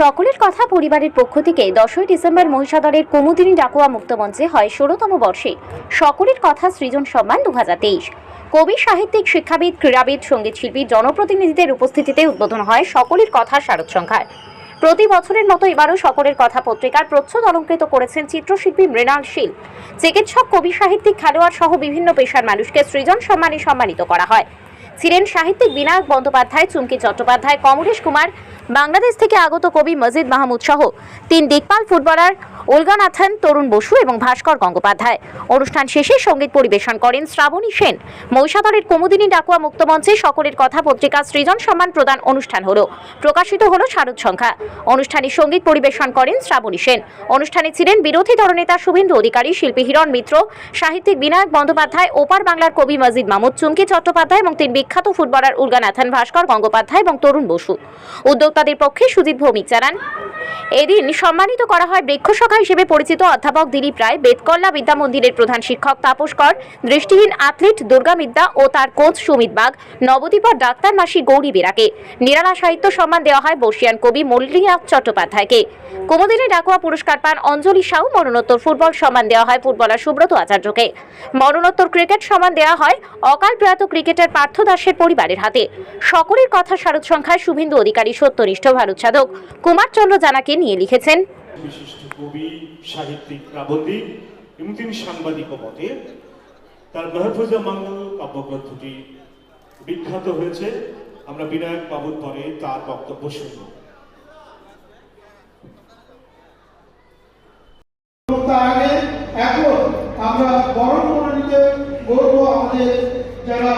সকলের কথা পরিবারের পক্ষ থেকে দশই ডিসেম্বর মহিষাদলের কুমুদিনী ডাকুয়া মুক্তমঞ্চে হয় ষোলোতম বর্ষে। সকলের কথা সৃজন সম্মান দু কবি, সাহিত্যিক, শিক্ষাবিদ, ক্রীড়াবিদ সংগীত শিল্পী জনপ্রতিনিধিদের উপস্থিতিতে উদ্বোধন হয় সকলের কথা শারদ সংখ্যার প্রতি বছরের মতো এবারও সকলের কথা পত্রিকার প্রচ্ছদ অলঙ্কৃত করেছেন চিত্রশিল্পী মৃণাল শীল। চিকিৎসক, কবি, সাহিত্যিক, খেলোয়াড় সহ বিভিন্ন পেশার মানুষকে সৃজন সম্মানে সম্মানিত করা হয়। ছিলেন সাহিত্যিক বিনায়ক বন্দ্যোপাধ্যায়, চুমকি চট্টোপাধ্যায়, কমলেশ কুমার বাংলাদেশ থেকে আগত কবি মজিদ মাহমুদ সহ তিন দিকপাল ফুটবলার উলগানাথন তরুণ বসু এবং ভাস্কর গঙ্গোপাধ্যায়। অনুষ্ঠান শেষে সংগীত পরিবেশন করেন শ্রাবণী সেন। মহিষাদলের কুমুদিনী ডাকুয়া মুক্তমঞ্চে সকলের কথা পত্রিকা সৃজন সম্মান প্রদান অনুষ্ঠান হলো। প্রকাশিত হলো শারদ সংখ্যা। অনুষ্ঠানে সংগীত পরিবেশন করেন শ্রাবণী সেন। অনুষ্ঠানে ছিলেন বিরোধী দলনেতা শুভেন্দু অধিকারী, শিল্পী হিরণ মিত্র, সাহিত্যিক বিনায়ক বন্দ্যোপাধ্যায়, ওপার বাংলার কবি মজিদ মাহমুদ, চুমকি চট্টোপাধ্যায় এবং তিন বিখ্যাত ফুটবলার উলগানাথন ভাস্কর গঙ্গোপাধ্যায় এবং তরুণ বসু। উদ্যোক্তাদের পক্ষে সুজিত ভৌমিক জানান, এদিন সম্মানিত করা হয় বৃক্ষ বৃক্ষসখা হিসেবে পরিচিত অধ্যাপক দিলীপ রায় বেদকল্লা বিদ্যা মন্দিরের প্রধান শিক্ষক তাপস কর, দৃষ্টিহীন অ্যাথলিট দুর্গা মিদ্যা ও তার কোচ সুমিত বাগ, নবদ্বীপর ডাক্তার মাসি গৌরী বেরাকে। নিরালা সাহিত্য সম্মান দেওয়া হয় বর্ষিয়ান কবি মল্লিয়া চট্টোপাধ্যায়কে। কুমুদিনী ডাকুয়া পুরস্কার পান অঞ্জলি সাউ, মরণোত্তর ফুটবল সম্মান দেওয়া হয় ফুটবলার সুব্রত আচার্যকে। মরণোত্তর ক্রিকেট সম্মান দেওয়া হয় অকাল প্রয়াত ক্রিকেটার পার্থ দাসের পরিবারের হাতে। সকলের কথা শারদ সংখ্যায় শুভেন্দু অধিকারী সত্যনিষ্ঠ ভারত সাধক কুমারচন্দ্র জানাকে নিয়ে লিখেছেন। বিশিষ্ট কবি সাহিত্যিক প্রাবন্ধিক এবং তিনি সাংবাদিকও বটে। তার মেহফুজা মঙ্গল কাব্যগ্রন্থটি বিখ্যাত হয়েছে। আমরা বিনায়ক বাবুর পরে তার বক্তব্য শুনব। আগে এখন আমরা বরণ করে নিতে বলব আমাদের যারা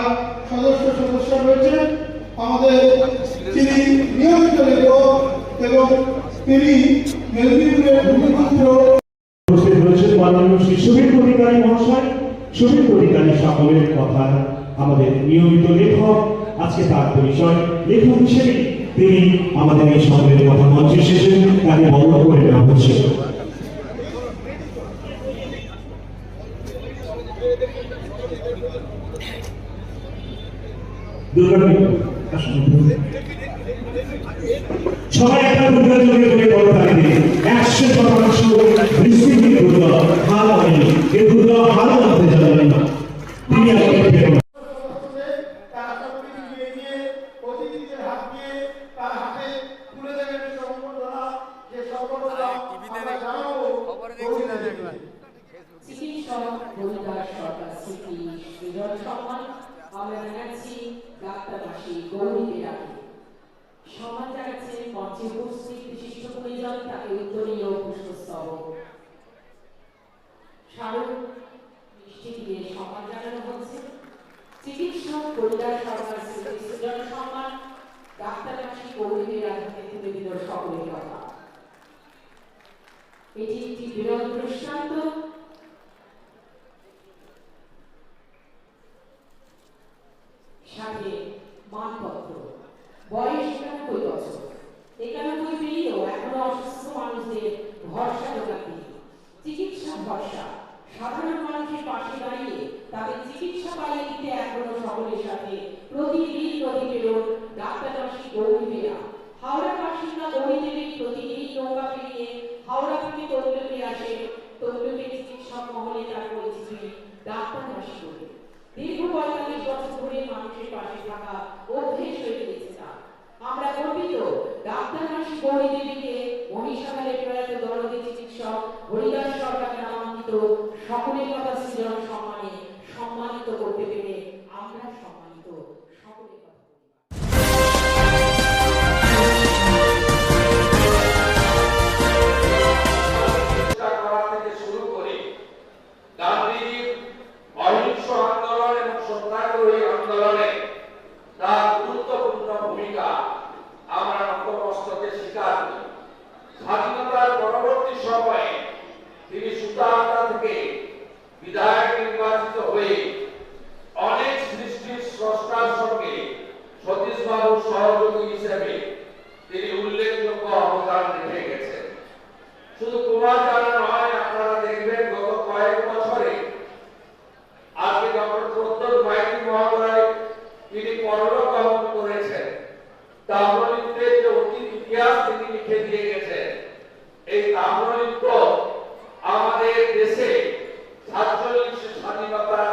সদস্য সদস্য রয়েছেন আমাদের তিনি নিয়মিত লেখক এবং তিনি মেদিনীপুরের ভূমিপুত্র উপস্থিত রয়েছেন মাননীয় শ্রী সুবীর অধিকারী মহাশয়। সুবীর অধিকারী সকলের কথা আমাদের নিয়মিত লেখক, আজকে তার পরিচয় লেখক হিসেবে তিনি আমাদের এই সকলের কথা মঞ্চে এসেছেন তাকে বন্ধ করে নেওয়া হচ্ছে। দুর্গা সবাই একটা দুর্গা যোগে করে বড় দিন একশো শতাংশ রিসিভিং দুর্গা হার হয়নি এই দুর্গা হার মানতে যাবেন না তিনি আমাকে ফেরত তার সঙ্গে নিয়ে গিয়ে অতিথিদের হাত দিয়ে তার হাতে তুলে দেবেন সম্বর্ধনা যে সম্বর্ধনা আমরা জানাব চিকিৎসক পরিবার সরকার স্মৃতি সৃজন সম্মান আমরা জানাচ্ছি ডাক্তার মাসি গৌরী বেরাকে সম্মান মিষ্টি দিয়ে সম্মান জানানো হচ্ছে চিকিৎসক পরিবার সরকার সম্মান ডাক্তার মাসি গৌরী বেরাকে তুলে দিল সকলের কথা এটি একটি বিরল দৃষ্টান্ত সাথে মানপত্র বয়স একানব্বই বছর একানব্বই পেরিয়েও এখনও অসুস্থ মানুষদের ভরসা যোগাতে চিকিৎসা ভরসা। সাধারণ মানুষের পাশে দাঁড়িয়ে তাদের চিকিৎসা পাইয়ে দিতে এখনও সকলের সাথে প্রতিদিন নদী পেরোন ডাক্তার বেরা হাওড়া বাসিন্দা গৌরীদেবী প্রতিদিন নৌকা পেরিয়ে হাওড়া থেকে তৈলকে আসে। তৈলকে চিকিৎসক মহলে তার পরিচিতি ডাক্তার গৌরী দীর্ঘ পঁয়তাল্লিশ বছর ধরে মানুষের পাশে থাকা অভ্যেস হয়ে গেছে আমরা গর্বিত। ডাক্তার মাসি গৌরী দেবীকে মহিষাগারে প্রয়াত দরদি চিকিৎসক হরিদাস সরকার নামাঙ্কিত। সকলের কথা সৃজন সম্মানে সম্মানিত করতে পেরে আমরা সম্মানিত। আন্দোলন তার গুরুত্বপূর্ণ ভূমিকা নতমস্তকে স্বীকার করি। স্বাধীনতার পরবর্তী সময়ে তিনি সুতাহাটা থেকে বিধায়ক নির্বাচিত হয়ে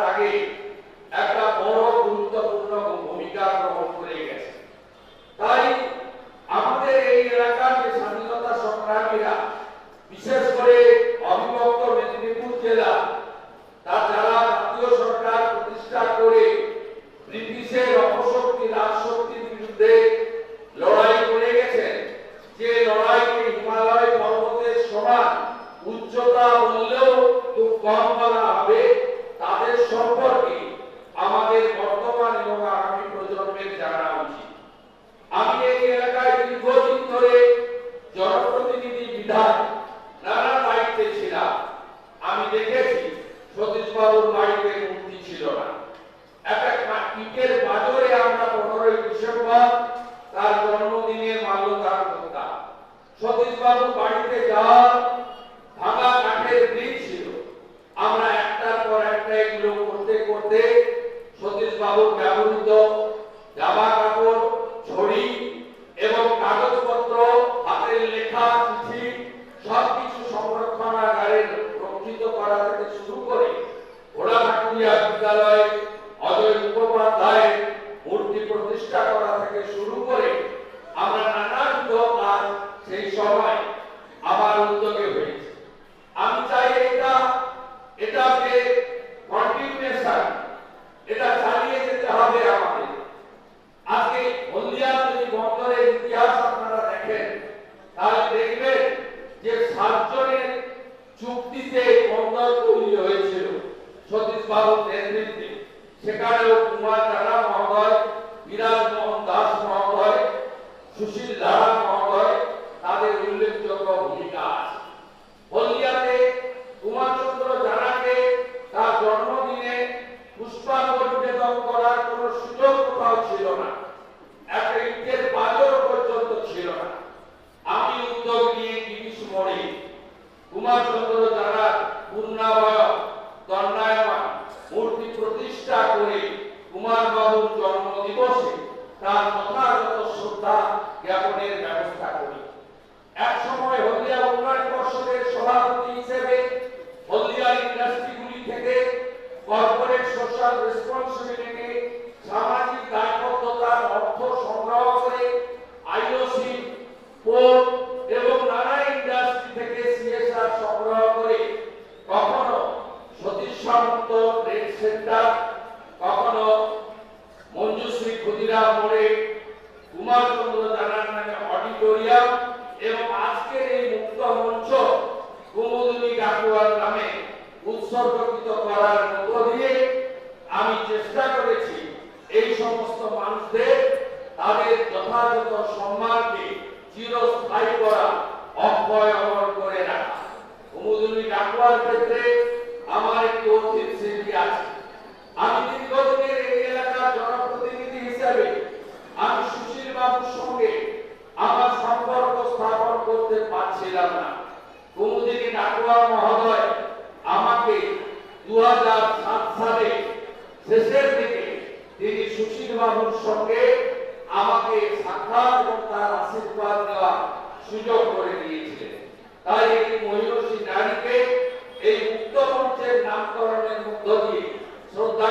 আগে বাবুর ব্যবহৃত এবং কাগজপত্র লেখা সবকিছু সংরক্ষণাগারে রক্ষিত করা থেকে শুরু করে বিদ্যালয় অজয় মুখোপাধ্যায় মূর্তি প্রতিষ্ঠা করা থেকে শুরু করে আমরা নানাবিধ কাজ সেই সময় বন্দর তৈরি হয়েছিল। সতীশ বাবুর নেতৃত্বে। সেখানেও কুমার রানা মহোদয়, বিরাজ দাস মহোদয়, সুশীল লাড়া মহোদয় তাদের উল্লেখযোগ্য ভূমিকা আছে। হলদিয়াতে কুমারচন্দ্র জানাকে তার জন্মদিনে পুষ্পাঞ্জলি নিবেদন করার কোনো সুযোগ কোথাও ছিল না একটা ইটের বাজার পর্যন্ত ছিল না আমি উদ্যোগ নিয়ে গিরিশ মোড়ে কুমারচন্দ্র জানার পূর্ণাবয় দণ্ডায়মান মূর্তি প্রতিষ্ঠা করে কুমার বাবুর জন্ম দিবসে তার যথাযথ শ্রদ্ধা জ্ঞাপনের ব্যবস্থা করি এক সময় হলদিয়া উন্নয়ন পর্ষদের সভাপতি হিসেবে হলদিয়ার ইন্ডাস্ট্রিগুলি থেকে কর্পোরেট সোশ্যাল রেসপন্সিবিলিটি সামাজিক দায়বদ্ধতার অর্থ সংগ্রহ করে আইওসি পোর্ট এবং নানা ইন্ডাস্ট্রি থেকে সিএসআর সংগ্রহ করে। কখনো সতীশ ট্রেড সেন্টার, কখনো মঞ্জুশ্রী ক্ষুদিরাম মোড়ে কুমারচন্দ্র জানার নামে অডিটোরিয়াম এবং আজকের এই মুক্ত মঞ্চ কুমুদিনী নামে উৎসর্গিত করার মধ্য দিয়ে আমি চেষ্টা করেছি এই সমস্ত মানুষদের তাদের যথাযথ সম্মানকে চিরস্থায়ী করা, অক্ষয় অমর করে রাখা। কুমুদিনী ডাকুয়ার ক্ষেত্রে আমার একটি অতীত স্মৃতি আছে। আমি দীর্ঘদিনের এই এলাকার জনপ্রতিনিধি হিসেবে আমি সুশীল বাবুর সঙ্গে আমার সম্পর্ক স্থাপন করতে পারছিলাম না। কুমুদিনী ডাকুয়া মহোদয় আমাকে দু সালে শেষের দিকে তিনি সুশীল বাবুর সঙ্গে আমাকে সাক্ষাৎ এবং তার আশীর্বাদ দেওয়ার সুযোগ করে দিয়েছিলেন। তাই এই মহিষী নারীকে এই মুক্ত মঞ্চের নামকরণের মধ্য দিয়ে শ্রদ্ধা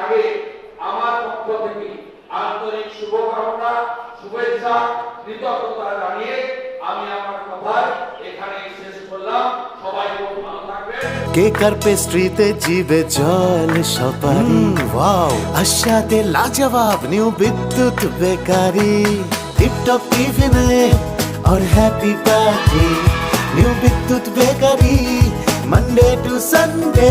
আগে আমার পক্ষ থেকে আন্তরিক শুভকামনা শুভেচ্ছা কৃতজ্ঞতা জানিয়ে আমি আমার কথা এখানে শেষ করলাম সবাই খুব ভালো থাকবেন কেক আর পেস্ট্রিতে জিবে জল সপারি ওয়াও আশাতে লাজবাব নিউ বিদ্যুৎ বেকারি টিপটপ টিফিনে और happy party new Bidyut bakery Monday to Sunday